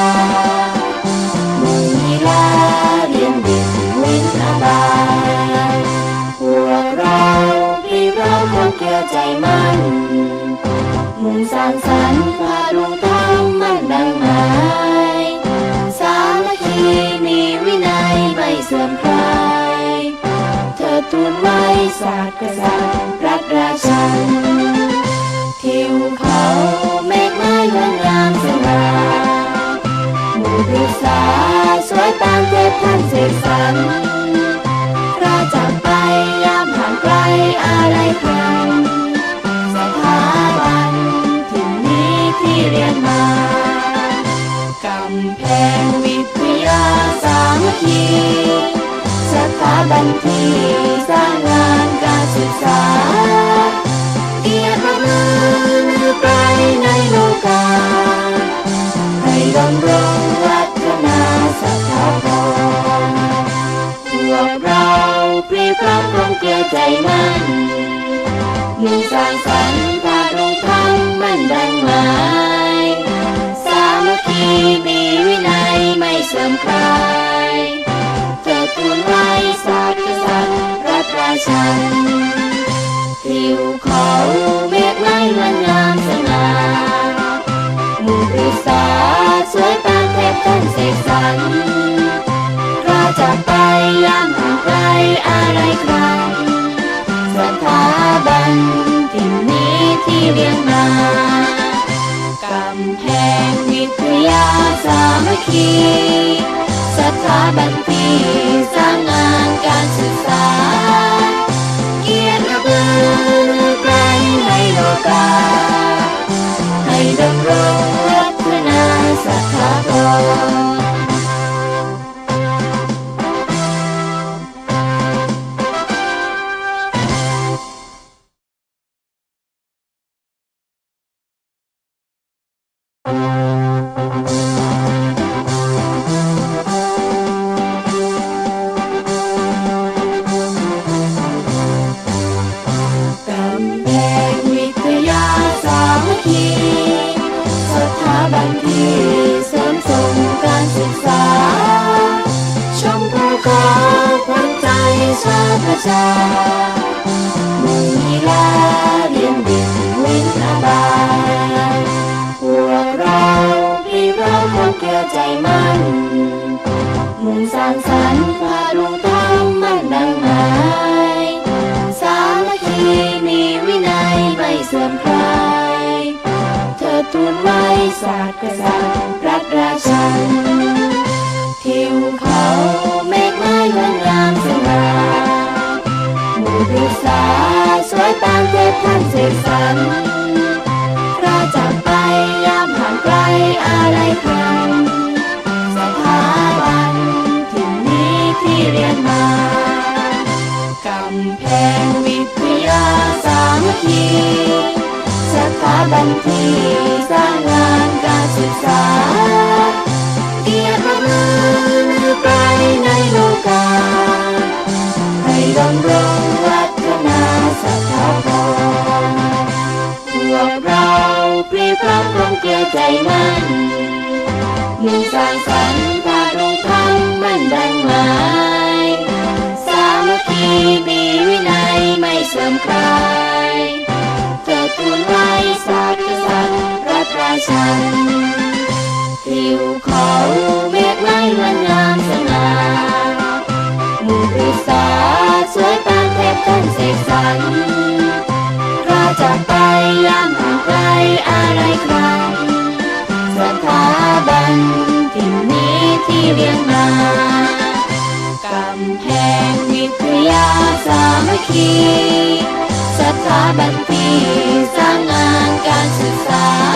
ามุ่งมีลาเรียนดินวินอบายพวกเราพี่พร้อมคงเกี่ยวใจมั่นมุ่งสร้างสรรค์พาดวงธรรมมันดังหมายสามัคคีมีวินัยไม่เสื่อมคลายเธอทูลไว้ศาสตร์กษัตริย์รักราชัน ท่านเรรพระจากไปยามห่างไกลอะไรครันสถาบันที่นี้ที่เรียนมากำแพงวิทยาสามัคคีสถาบันที่สร้างงานการศึกษา มั่นมุ่งสร้างสรรค์พาดวงธรรมมันดังหมาย สามัคคีมีวินัยไม่เสื่อมคลายเธอทูลไว้ศาสตร์กษัตริย์รัฐราชันทิวเขาเมฆไม้งดงามสง่ามู่ปรึกษาสวยตามเทพท่านเสกสรรพระจากไปยามห่างไกลอะไรครั้ง สถาบันที่นี้ที่เรียนมากำแพงวิทยาสามัคคีสถาบันที่สร้างงานการศึกษา ขาขวัญใจชาวประชาไม่มีลาเรียนดินวินอาบายพวกเราพี่พร้อมคงเกลียวใจมั่นมุ่งสร้างสรรค์พาดวงธรรมมันดังหมายสามัคคีมีวินัยไม่เสื่อมคลายเธอทูลไว้ศาสตร์กษัตริย์รัฐราชันำแพงวิทยาสามัคคีสถาบันที่สร้างงานการศึกษาเกียรติมือไกลในโลกาให้ดำรงวัฒนาสถาพรพวกเราพรีพร้อมร่วมเกลียวใจมั่นมุ่งสร้างสรรค์พาดวงธรรมมันดังมา ม่เสื่อมคลายเธอทูลไว้ศาสตร์กษัตริย์รัฐราชันทิวเขาเมฆไม้งดงามสง่าหมู่ปรึกษาสวยตามเทพท่านเสกสรรพระจากไปยามห่างไกลอะไรครั้งสถาบันที่นี้ที่เรียนมากำแพง สามัคคีสถาบันที่สร้างงานการศึกษา